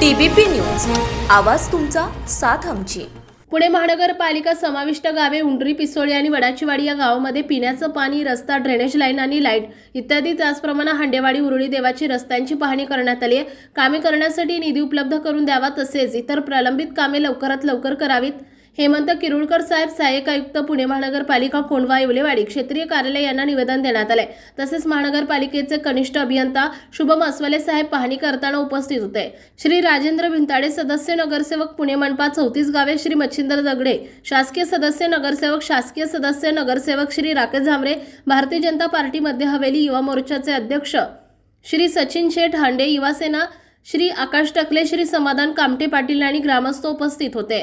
TBP news. आवाज तुमचा साथ आमची. पुणे महानगरपालिका समाविष्ट गावे उंडरी पिसोळी आणि वडाचीवाडी या गावामध्ये पिण्याचं पाणी रस्ता ड्रेनेज लाईन आणि लाइट इत्यादी त्याचप्रमाणे हांडेवाडी उरुळी देवाची रस्त्यांची पाहणी करण्यात आली आहे. कामे करण्यासाठी निधी उपलब्ध करून द्यावा तसेच इतर प्रलंबित कामे लवकरात लवकर करावीत. हेमंत किरुळकर साहेब सहाय्यक आयुक्त पुणे महानगरपालिका कोंडवा येवलेवाडी क्षेत्रीय कार्यालय यांना निवेदन देण्यात आले तसेच महानगरपालिकेचे कनिष्ठ अभियंता शुभम अस्वले साहेब पाहणी करताना उपस्थित होते. श्री राजेंद्र भिंताडे सदस्य नगरसेवक पुणे मनपा चौतीस गावे श्री मच्छिंद्र दगडे शासकीय सदस्य नगरसेवक शासकीय सदस्य नगरसेवक श्री राकेश झामरे भारतीय जनता पार्टी मध्य हवेली युवा मोर्चाचे अध्यक्ष श्री सचिन शेठ हांडे युवासेना श्री आकाश टकले श्री समाधान कामटे पाटील आणि ग्रामस्थ उपस्थित होते.